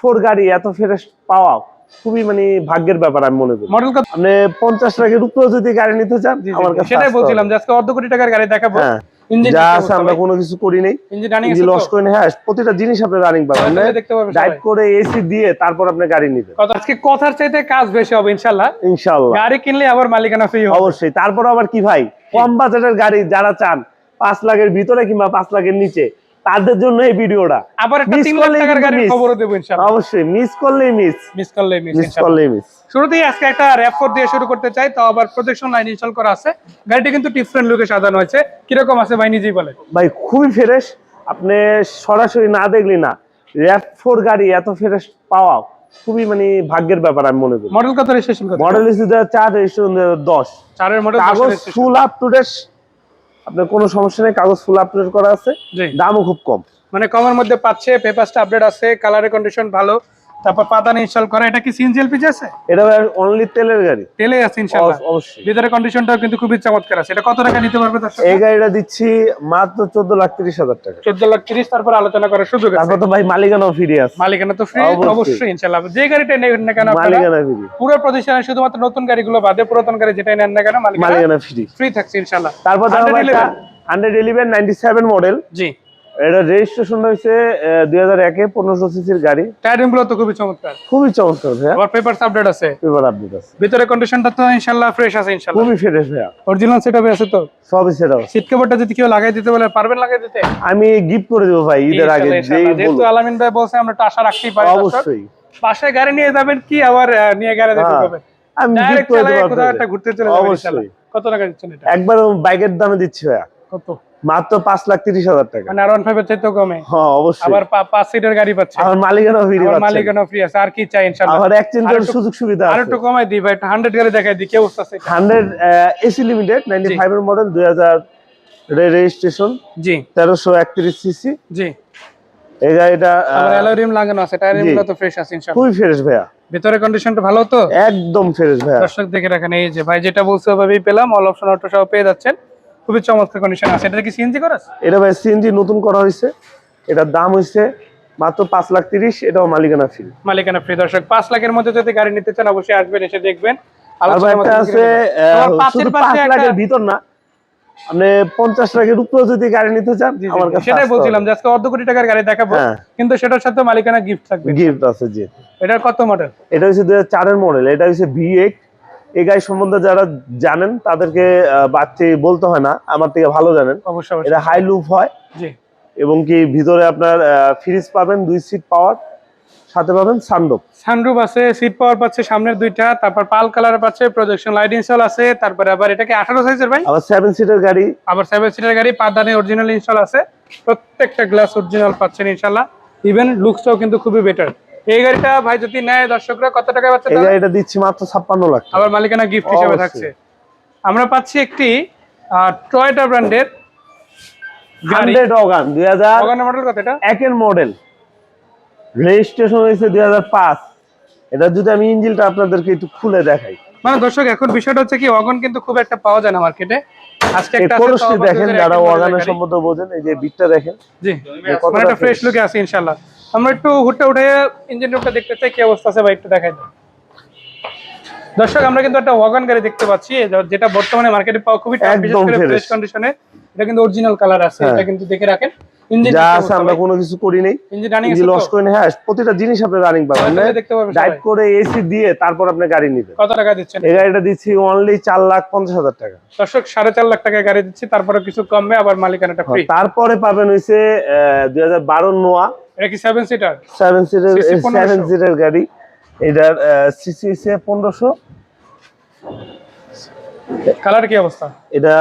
Four গাড়ি এত fresh পাওয়া খুবই মানে ভাগ্যের ব্যাপার আমি মনে করি। মডেল কত আপনি পঞ্চাশ লাখের উপরে যদি গাড়ি নিতে চান আমার কাছে সেটাই বলছিলাম যে আজকে অর্ধ কোটি টাকার গাড়ি দেখাবো। হ্যাঁ যা আছে আমরা কোনো কিছু করি নাই। ইঞ্জিন রানিং ইঞ্জিন হ্যাঁ প্রতিটা জিনিস আপনি রানিং পাবেন। ড্রাইভ করে এসি দিয়ে তারপর আপনি গাড়ি নিবেন। আজকে কথার চাইতে কাজ বেশি হবে ইনশাল্লাহ ইনশাআল্লাহ। গাড়ি কিনলে আবার মালিকানা ফ্রি অবশ্যই। তারপর আবার কি ভাই? কম বাজেটের গাড়ি যারা চান পাঁচ লাখের ভিতরে কিংবা পাঁচ লাখের নিচে তাদের জন্য এই ভিডিওটা। আবার একটা Miss তিন লাখ টাকার গাড়ির খবরও দেবো ইনশাল্লাহ। অবশ্যই মিস করলেই মিস মিস করলে মিস মিস করলেই মিস শুরুতেই আজকে একটা র্যাপ ফোর দিয়ে শুরু করতে চাই তো আবার প্রোটেকশন লাইন ইনস্টল করা আছে। গাড়িটা কিন্তু ডিফারেন্ট লুকে সাজানো হয়েছে। কীরকম আছে ভাই নিজেই বলেন। ভাই খুবই ফ্রেশ আপনি সরাসরি না দেখলি না র্যাপ ফোর গাড়ি এত ফ্রেশ পাওয়া খুবই মানে ভাগ্যের ব্যাপার আমি মনে করি। মডেল কত রেজিস্ট্রেশন কত? মডেল দেওয়া চার রেজিস্ট্রেশন দশ। চারের মডেল কাগজ ফুল আপ টু ডেট আপনার কোনো সমস্যা নেই কাগজ ফুল আপডেট করা আছে। দামও খুব কম। মানে কমের মধ্যে পাচ্ছে পেপারসটা আপডেট আছে কালারের কন্ডিশন ভালো। তারপর পাতান ইনস্টল করা এটা কি সিএনজি এলপিজি আছে? এটা অনলি তেলের গাড়ি। তেলে আছে ইনশাআল্লাহ অবশ্যই ভিতরে কন্ডিশনটাও কিন্তু খুবই চমৎকার আছে। এটা কত টাকা নিতে পারবে দর্শক? এই গাড়িটা দিচ্ছি মাত্র চোদ্দ লাখ তিরিশ হাজার টাকা। চোদ্দ লাখ তিরিশ তারপর আলোচনা করার সুযোগ আছে। তারপর তো ভাই মালিকানাও ফিরে আছে। মালিকানা তো ফ্রি অবশ্যই। ইনশাআল্লাহ যে গাড়িটা নেন না কেন মালিকানা ফিরি পুরো প্রতিষ্ঠানে শুধুমাত্র নতুন গাড়িগুলো বাদে পুরাতন গাড়ি যেটাই নেন না কেন মালিকানা ফ্রি ফ্রি থাকছে ইনশাআল্লাহ তারপর দেখো 111 hundred eleven ninety seven model জি। এটা রেজিস্ট্রেশন হয়েছে দুই হাজার একে পনেরোশো সিসির গাড়ি। টায়ারিংগুলো তো খুবই চমৎকার। খুবই চমৎকার ভাইয়া। আবার পেপারস আপডেট আছে। পেপার আপডেট আছে। ভিতরে কন্ডিশনটা তো ইনশাআল্লাহ ফ্রেশ আছে খুবই ফ্রেশ ভাইয়া। অরিজিনাল সেটআপে আছে তো? সবই সেটা আছে। সিট কভারটা যদি কেউ লাগাই দিতে বলে পারবেন লাগাই দিতে? আমি গিফট করে দেবো ভাই ঈদের আগে। যেহেতু আলামিন ভাই বলছে আমরা তো আশা রাখতেই পারি অবশ্যই। বাসায় গাড়ি নিয়ে যাবেন কি আবার নিয়ে গ্যারেজে হ্যাঁ, ঢুকাবেন আমি গিফট করে দেবো কোথাও একটা ঘুরতে চলে যাবেন অবশ্যই। কত টাকা দিচ্ছেন এটা? একবার বাইকের দামে দিচ্ছি ভাইয়া। কত? মাত্র পাঁচ লাখ তিরিশ হাজার টাকা। মানে আর ওয়ান ফাইভ এর কমে। হ্যাঁ অবশ্যই। আবার পাঁচ সিটের গাড়ি পাচ্ছে। আমার মালিকানা ফিরে আবার মালিকানা ফ্রি আছে আর কি চাই ইনশাআল্লাহ আবার সুযোগ সুবিধা আর একটু কমাই দিই ভাই হান্ড্রেড গাড়ি দেখাই দিই কি অবস্থা আছে এটা? Hundred AC limited ninety five এর মডেল রেজিস্ট্রেশন জি। তেরোশো একত্রিশ সিসি জি। এই গাড়িটা লাগানো আছে টায়ারিং তো ফ্রেশ আছে ইনশাআল্লাহ খুবই ফ্রেশ ভাইয়া। ভিতরে কন্ডিশনটা ভালো তো? একদম ফ্রেশ ভাইয়া। দর্শক দেখে রাখেন এই যে ভাই যেটা বলছে ওভাবেই পেলাম অল অপশন অটো সহ পেয়ে যাচ্ছেন। খুবই চমৎকার কন্ডিশন আছে। এটা কি সিএনজি করা এটা ভাই সিএনজি নতুন করা হয়েছে। এটার দাম হয়েছে মাত্র পাঁচ লাখ তিরিশ এটাও মালিকানা ফ্রি মালিকানা ফ্রি দর্শক পাঁচ লাখের মধ্যে যদি গাড়ি নিতে চান অবশ্যই আসবেন এসে দেখবেন। ভিতর না আপনি পঞ্চাশ লাখের উপরে যদি গাড়ি নিতে চান আমার কাছে সেটাই বলছিলাম যে আজকে অর্ধ কোটি টাকার গাড়ি দেখাবো হ্যাঁ। কিন্তু সেটার সাথে মালিকানা গিফট থাকবে। গিফট আছে জি। এটার কত মডেল এটা হচ্ছে দুই হাজার চারের মডেল এটা হচ্ছে ভি এইট এই গাড়ি সম্বন্ধে যারা জানেন তাদেরকে বাড়তি বলতে হয় না আমার থেকে ভালো জানেন। অবশ্যই এটা হাই লুপ হয়। এবং কি ভিতরে আপনার ফ্রিজ পাবেন দুই সিট পাওয়ার সাথে পাবেন সানডোপ সানরুফ আছে সিট পাওয়ার পাচ্ছে সামনের দুইটা তারপর পাল কালার পাচ্ছে প্রজেকশন লাইট ইনস্টল আছে তারপরে আবার এটা কি আঠারো সাইজের ভাই? আবার সেভেন সিটের গাড়ি। আবার সেভেন সিটার গাড়ি পাদানে অরিজিনাল ইনস্টল আছে। প্রত্যেকটা গ্লাস অরিজিনাল পাচ্ছেন ইনশাল্লাহ। ইভেন লুকসটাও কিন্তু খুবই বেটার এই গাড়িটা ভাই যদি নেয় দর্শকরা কত টাকা পাচ্ছে এই গাড়িটা দিচ্ছি মাত্র ছাপ্পান্ন লাখ আবার মালিকানা গিফট হিসেবে থাকছে। আমরা পাচ্ছি একটি টয়টা ব্র্যান্ডের গাড়ি। হান্ড্রেড অগান দুই হাজার মডেল কত এটা? একের মডেল রেজিস্ট্রেশন হয়েছে দুই হাজার পাঁচ। এটা যদি আমি ইঞ্জিনটা আপনাদেরকে একটু খুলে দেখাই। মানে দর্শক এখন বিষয়টা হচ্ছে কি ওয়াগন কিন্তু খুব একটা পাওয়া যায় না মার্কেটে আজকে একটা দেখেন যারা গাড়ি। সম্বন্ধে বোঝেন এই যে বিটটা দেখেন। জি কতটা মানে ফ্রেশ লুকে আছে ইনশাআল্লাহ। আমরা একটু হুটে উঠে ইঞ্জিন রুমটা দেখতে চাই কি অবস্থা আছে ভাই একটু দেখাই দাও। দর্শক আমরা কিন্তু একটা ওয়াগন গাড়ি দেখতে পাচ্ছি যেটা বর্তমানে মার্কেটে পাওয়া খুবই একদম করে ফ্রেশ কন্ডিশনে এটা কিন্তু অরিজিনাল কালার আছে হ্যাঁ। এটা কিন্তু দেখে রাখেন। ইঞ্জিন যা আছে আমরা কোনো কিছু করি নাই। ইঞ্জিন রানিং আছে লস? করে হ্যাঁ প্রতিটা জিনিস আপনি রানিং পাবেন। সবাই দেখতে পাবে ড্রাইভ করে এসি দিয়ে তারপর আপনি গাড়ি নেবেন। কত টাকা দিচ্ছেন? এই গাড়িটা দিচ্ছি অনলি চার লাখ পঞ্চাশ হাজার টাকা। দর্শক সাড়ে চার লাখ টাকায় গাড়ি দিচ্ছি তারপরে কিছু কমবে আবার মালিকানাটা ফ্রি তারপরে পাবেন হইছে দুই হাজার বারো নোয়া। এটা কি সেভেন সিটার সেভেন সিটের CC সেভেন সিটের গাড়ি। এটার সিসি হচ্ছে পনেরোশো। কালার কি অবস্থা? এটা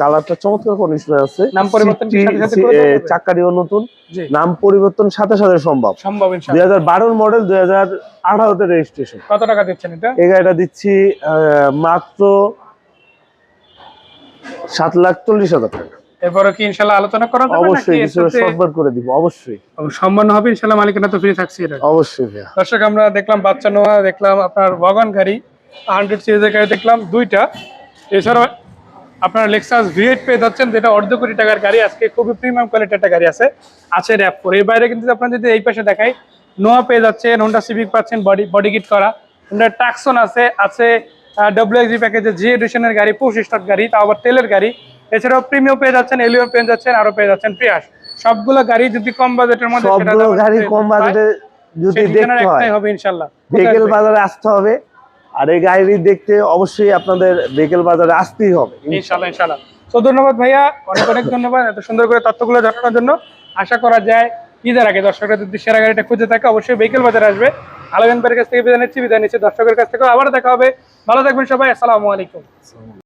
কালারটা চমৎকার কন্ডিশনে আছে। নাম পরিবর্তন? চাকারিও নতুন। নাম পরিবর্তন সাথে সাথে সম্ভব। সম্ভব দুই ইনশাআল্লাহ হাজার বারোর মডেল দুই হাজার আঠারোতে রেজিস্ট্রেশন কত টাকা দিচ্ছেন এটা? এই গাড়িটা দিচ্ছি মাত্র সাত লাখ চল্লিশ হাজার টাকা। এরপরে কি ইনশাআল্লাহ আলোচনা করা যাবে অবশ্যই নাকি এর কিছু সাথে- করে দিব অবশ্যই। সম্মান হবে ইনশাআল্লাহ মালিকানা তো ফ্রি থাকছে এটা অবশ্যই দর্শক আমরা দেখলাম বাচ্চা নোয়া দেখলাম আপনার ওয়াগন গাড়ি হান্ড্রেড সিরিজের গাড়ি দেখলাম দুইটা। এছাড়াও আপনার লেক্সাস ভিএইট পেয়ে যাচ্ছেন যেটা অর্ধ কোটি টাকার গাড়ি আজকে খুবই প্রিমিয়াম কোয়ালিটির একটা গাড়ি আছে আছে র্যাপ ফোর এর বাইরে কিন্তু আপনার যদি এই পাশে দেখাই নোয়া পেয়ে যাচ্ছেন হোন্ডা সিভিক পাচ্ছেন বডি বডি কিট করা। হোন্ডা টাকসন আছে আছে ডব্লিউএক্সি প্যাকেজে জি এডিশনের গাড়ি পুশ স্টার্ট গাড়ি তাও আবার তেলের গাড়ি। এছাড়াও প্রিমিয়াম পেয়ে যাচ্ছেন এলিও পেয়ে যাচ্ছেন আরও পেয়ে যাচ্ছেন প্রিয়াস সবগুলো গাড়ি যদি কম বাজেটের মধ্যে সবগুলো গাড়ি কম বাজেটে যদি দেখতে হয় একটাই হবে ইনশাল্লাহ। ভেহিকেল বাজারে আসতে হবে। আর এই গাড়ি দেখতে অবশ্যই আপনাদের ভেহিকেল বাজারে আসতেই হবে ইনশাল্লাহ। ইনশাল্লাহ তো ধন্যবাদ ভাইয়া অনেক অনেক ধন্যবাদ এত সুন্দর করে তথ্যগুলো জানানোর জন্য। আশা করা যায় ঈদের আগে দর্শকরা যদি সেরা গাড়িটা খুঁজে থাকে অবশ্যই ভেহিকেল বাজারে আসবে। আলমেন ভাইয়ের কাছ থেকে বিদায় নিচ্ছি বিদায় নিচ্ছি দর্শকের কাছ থেকে আবার দেখা হবে। ভালো থাকবেন সবাই আসসালামু আলাইকুম।